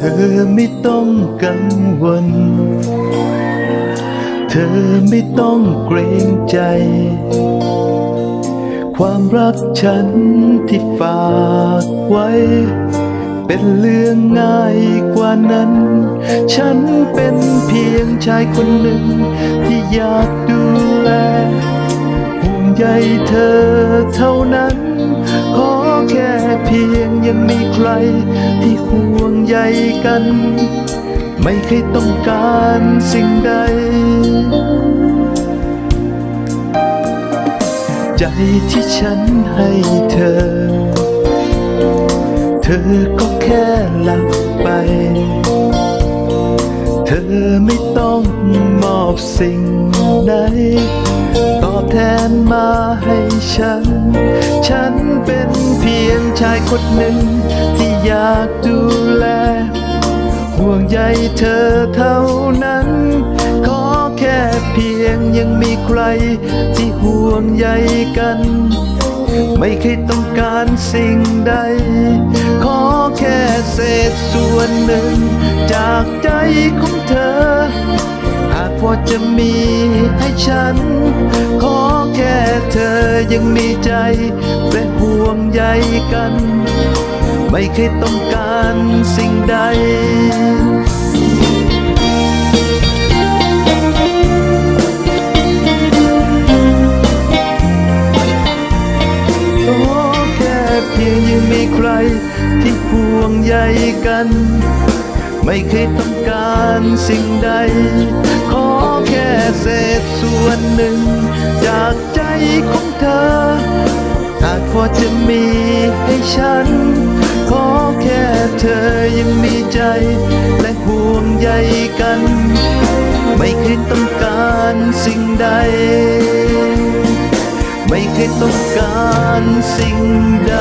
เธอไม่ต้องกังวล เธอไม่ต้องเกรงใจ ความรักฉันที่ฝากไว้ เป็นเรื่องง่ายกว่านั้น ฉันเป็นเพียงชายคนหนึ่ง ที่อยากดูแลห่วงใยเธอเท่านั้น ที่ห่วงใยกัน ไม่เคยต้องการสิ่งใด ใจที่ฉันให้เธอ เธอก็แค่หลับไป เธอไม่ต้องมอบสิ่งใดตอบแทนมาให้ฉัน ฉันเป็นเพียงชายคนหนึ่งที่ อยากดูแล ห่วงใยเธอเท่านั้น ขอแค่เพียงยังมีใครที่ห่วงใยกัน ไม่เคยต้องการสิ่งใด ขอแค่เศษส่วนหนึ่ง จากใจของเธอ หากพอจะมีให้ฉัน ขอแค่เธอยังมีใจและห่วงใยกัน ไม่เคยต้องการสิ่งใดขอแค่เพียงยังมีใครที่ห่วงใยกัน ไม่เคยต้องการสิ่งใด ขอแค่เศษส่วนหนึ่ง จากใจของเธอหากพอจะมีให้ฉัน เธอยังมีใจและห่วงใยกัน ไม่เคยต้องการสิ่งใด ไม่เคยต้องการสิ่งใด